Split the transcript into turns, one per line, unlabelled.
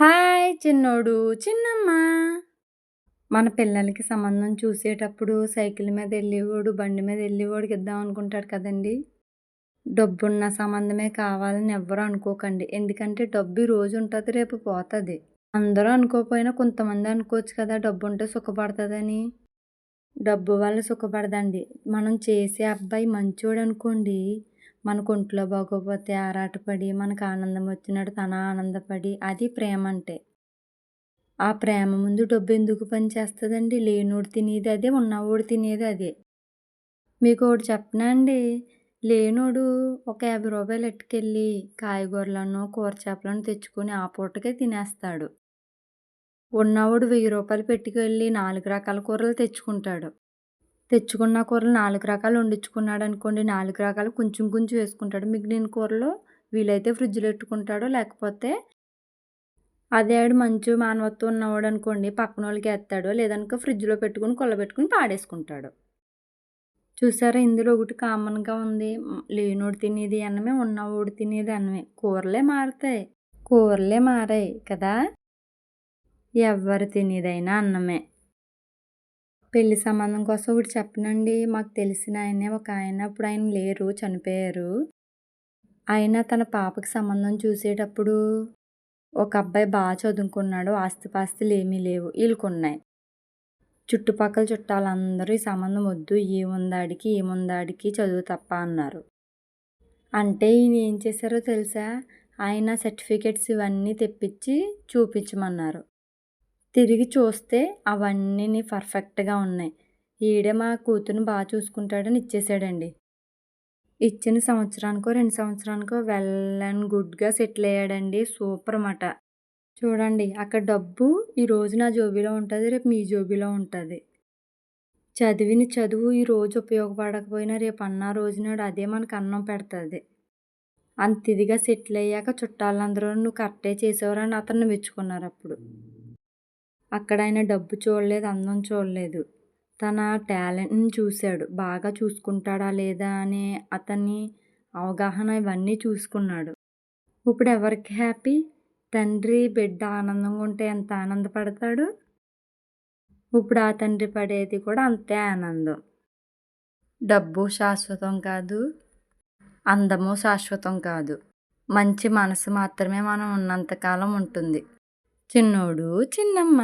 Hi చిన్నోడు చిన్నమ్మ. మన పిల్లలకి సంబంధం చూసేటప్పుడు సైకిల్ మీద వెళ్ళేవాడు బండి మీద వెళ్ళేవాడికి ఇద్దాం అనుకుంటాడు కదండి. డబ్బున్న సంబంధమే కావాలని ఎవ్వరూ అనుకోకండి. ఎందుకంటే డబ్బు రోజు ఉంటుంది రేపు పోతుంది. అందరూ అనుకోకపోయినా కొంతమంది అనుకోవచ్చు కదా డబ్బు ఉంటే సుఖపడుతుందని. డబ్బు వల్ల సుఖపడదండి. మనం చేసే అబ్బాయి మంచోడు అనుకోండి మనకు ఒంట్లో బాగోపోతే ఆరాటపడి మనకు ఆనందం వచ్చినట్టు తన ఆనందపడి అది ప్రేమ అంటే. ఆ ప్రేమ ముందు డబ్బు ఎందుకు పనిచేస్తుందండి? లేనోడు తినేది అదే ఉన్నవాడు తినేది అదే. మీకు ఒకటి చెప్పనా అండి? లేనోడు ఒక యాభై రూపాయలు ఎట్టుకెళ్ళి కాయగూరలను కూర చేపలను తెచ్చుకొని ఆ పూటకే తినేస్తాడు. ఉన్నవాడు వెయ్యి రూపాయలు పెట్టుకెళ్ళి నాలుగు రకాల కూరలు తెచ్చుకుంటాడు. తెచ్చుకున్న కూరలు నాలుగు రకాలు వండించుకున్నాడు అనుకోండి. నాలుగు రకాలు కొంచెం కొంచెం వేసుకుంటాడు. మిగిలిన కూరలు వీలైతే ఫ్రిడ్జ్లో పెట్టుకుంటాడు లేకపోతే అదే ఆడు మంచి మానవత్వం ఉన్నవాడు అనుకోండి పక్కన వాళ్ళకి వేస్తాడు లేదనుకో ఫ్రిడ్జ్లో పెట్టుకుని కొల్లబెట్టుకుని పాడేసుకుంటాడు. చూసారా ఇందులో ఒకటి కామన్గా ఉంది. లేనోడు తినేది అన్నమే ఉన్నవాడు తినేది అన్నమే. కూరలే మారుతాయి. కూరలే మారాయి కదా. ఎవరు తినేదైనా అన్నమే. పెళ్ళి సంబంధం కోసం ఒకటి చెప్పనండి. మాకు తెలిసిన ఆయనే ఒక ఆయన. అప్పుడు ఆయన లేరు చనిపోయారు. ఆయన తన పాపకి సంబంధం చూసేటప్పుడు ఒక అబ్బాయి బాగా చదువుకున్నాడు. ఆస్తిపాస్తులు ఏమీ లేవు. వీళ్ళకున్నాయి చుట్టుపక్కల చుట్టాలందరూ ఈ సంబంధం వద్దు. ఏముందాడికి ఏముందాడికి చదువు తప్ప అన్నారు. అంటే ఈయన ఏం చేశారో తెలుసా? ఆయన సర్టిఫికెట్స్ ఇవన్నీ తెప్పించి చూపించమన్నారు. తిరిగి చూస్తే అవన్నీ పర్ఫెక్ట్గా ఉన్నాయి. ఈడే మా కూతురుని బాగా చూసుకుంటాడని ఇచ్చేసాడండి. ఇచ్చిన సంవత్సరానికో రెండు సంవత్సరానికో వెల్ అండ్ గుడ్గా సెటిల్ అయ్యాడండి. సూపర్ అన్నమాట. చూడండి అక్కడ డబ్బు ఈ రోజు నా జోబీలో ఉంటుంది రేపు మీ జోబీలో ఉంటుంది. చదివిన చదువు ఈ రోజు ఉపయోగపడకపోయినా రేపు అన్న రోజునాడు అదే మనకు అన్నం పెడుతుంది. అంత ఇదిగా సెటిల్ అయ్యాక చుట్టాలందరూ నువ్వు కరెక్టే చేసేవారని అతన్ని మెచ్చుకున్నారు అప్పుడు. అక్కడ ఆయన డబ్బు చూడలేదు అందం చూడలేదు. తన టాలెంట్ని చూశాడు. బాగా చూసుకుంటాడా లేదా అనే అతని అవగాహన ఇవన్నీ చూసుకున్నాడు. ఇప్పుడు ఎవరికి హ్యాపీ? తండ్రి బిడ్డ ఆనందంగా ఉంటే ఎంత ఆనందపడతాడు? ఇప్పుడు ఆ తండ్రి పడేది కూడా అంతే ఆనందం. డబ్బు శాశ్వతం కాదు అందము శాశ్వతం కాదు. మంచి మనసు మాత్రమే మనం ఉన్నంతకాలం ఉంటుంది. చిన్నోడు చిన్నమ్మ.